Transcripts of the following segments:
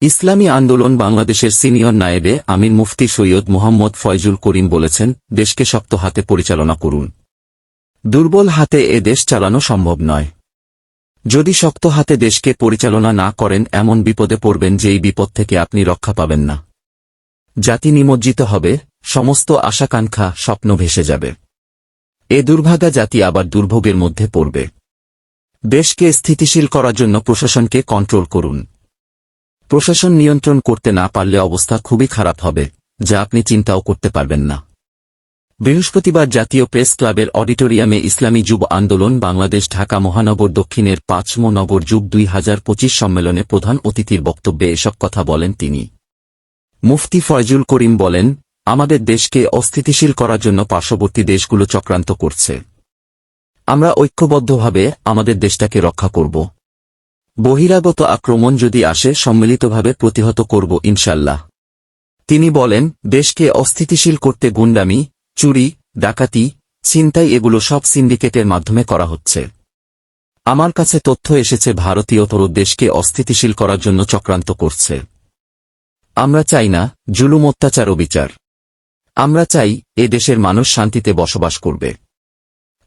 ইসলামী আন্দোলন বাংলাদেশের সিনিয়র নায়েবে আমির মুফতি সৈয়দ মোহাম্মদ ফয়জুল করিম বলেছেন, দেশকে শক্ত হাতে পরিচালনা করুন। দুর্বল হাতে এ দেশ চালানো সম্ভব নয়। যদি শক্ত হাতে দেশকে পরিচালনা না করেন, এমন বিপদে পড়বেন যেই বিপদ থেকে আপনি রক্ষা পাবেন না। জাতি নিমজ্জিত হবে, সমস্ত আশাকাঙ্ক্ষা স্বপ্ন ভেসে যাবে। এ দুর্ভাগা জাতি আবার দুর্ভোগের মধ্যে পড়বে। দেশকে স্থিতিশীল করার জন্য প্রশাসনকে কন্ট্রোল করুন। প্রশাসন নিয়ন্ত্রণ করতে না পারলে অবস্থা খুবই খারাপ হবে, যা আপনি চিন্তাও করতে পারবেন না। বৃহস্পতিবার জাতীয় প্রেস ক্লাবের অডিটোরিয়ামে ইসলামী যুব আন্দোলন বাংলাদেশ ঢাকা মহানগর দক্ষিণের পাঁচম নগর যুগ দুই হাজার পঁচিশ সম্মেলনে প্রধান অতিথির বক্তব্যে এসব কথা বলেন তিনি। মুফতি ফয়জুল করিম বলেন, আমাদের দেশকে অস্থিতিশীল করার জন্য পার্শ্ববর্তী দেশগুলো চক্রান্ত করছে। আমরা ঐক্যবদ্ধভাবে আমাদের দেশটাকে রক্ষা করব। বহিরাগত আক্রমণ যদি আসে, সম্মিলিতভাবে প্রতিহত করব ইনশাল্লাহ তিনি বলেন, দেশকে অস্থিতিশীল করতে গুন্ডামি, চুরি, ডাকাতি, ছিনতাই এগুলো সব সিন্ডিকেটের মাধ্যমে করা হচ্ছে। আমার কাছে তথ্য এসেছে, ভারতীয় ভারতীয়তর দেশকে অস্থিতিশীল করার জন্য চক্রান্ত করছে। আমরা চাই না, জুলুম, অত্যাচার ও বিচার। আমরা চাই, এ দেশের মানুষ শান্তিতে বসবাস করবে।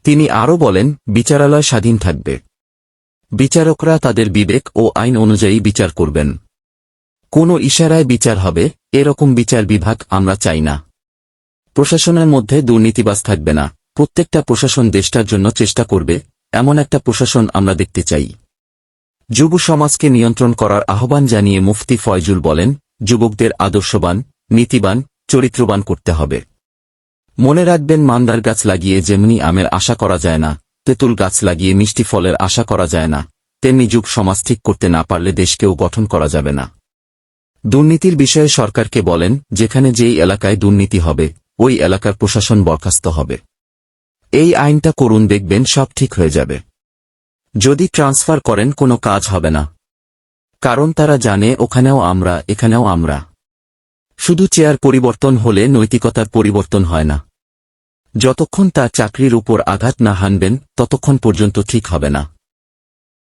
তিনি আরও বলেন, বিচারালয় স্বাধীন থাকবে। বিচারকরা তাদের বিবেক ও আইন অনুযায়ী বিচার করবেন। কোনো ইশারায় বিচার হবে, এরকম বিচার বিভাগ আমরা চাই না। প্রশাসনের মধ্যে দুর্নীতিবাস থাকবে না। প্রত্যেকটা প্রশাসন দেশটার জন্য চেষ্টা করবে, এমন একটা প্রশাসন আমরা দেখতে চাই। যুব সমাজকে নিয়ন্ত্রণ করার আহ্বান জানিয়ে মুফতি ফয়জুল বলেন, যুবকদের আদর্শবান, নীতিবান, চরিত্রবান করতে হবে। মনে রাখবেন মান্দার গাছ লাগিয়ে যেমনি আমের আশা করা যায় না তেঁতুল গাছ লাগিয়ে মিষ্টি ফলের আশা করা যায় না। তেমনি যুগ সমাজ ঠিক করতে না পারলে দেশকেও গঠন করা যাবে না। দুর্নীতির বিষয়ে সরকারকে বলেন, যেখানে যেই এলাকায় দুর্নীতি হবে, ওই এলাকার প্রশাসন বরখাস্ত হবে। এই আইনটা করুন, দেখবেন সব ঠিক হয়ে যাবে। যদি ট্রান্সফার করেন, কোনো কাজ হবে না। কারণ তারা জানে, ওখানেও আমরা, এখানেও আমরা। শুধু চেয়ার পরিবর্তন হলে নৈতিকতার পরিবর্তন হয় না। যতক্ষণ তার চাকরির উপর আঘাত না হানবেন ততক্ষণ পর্যন্ত ঠিক হবে না।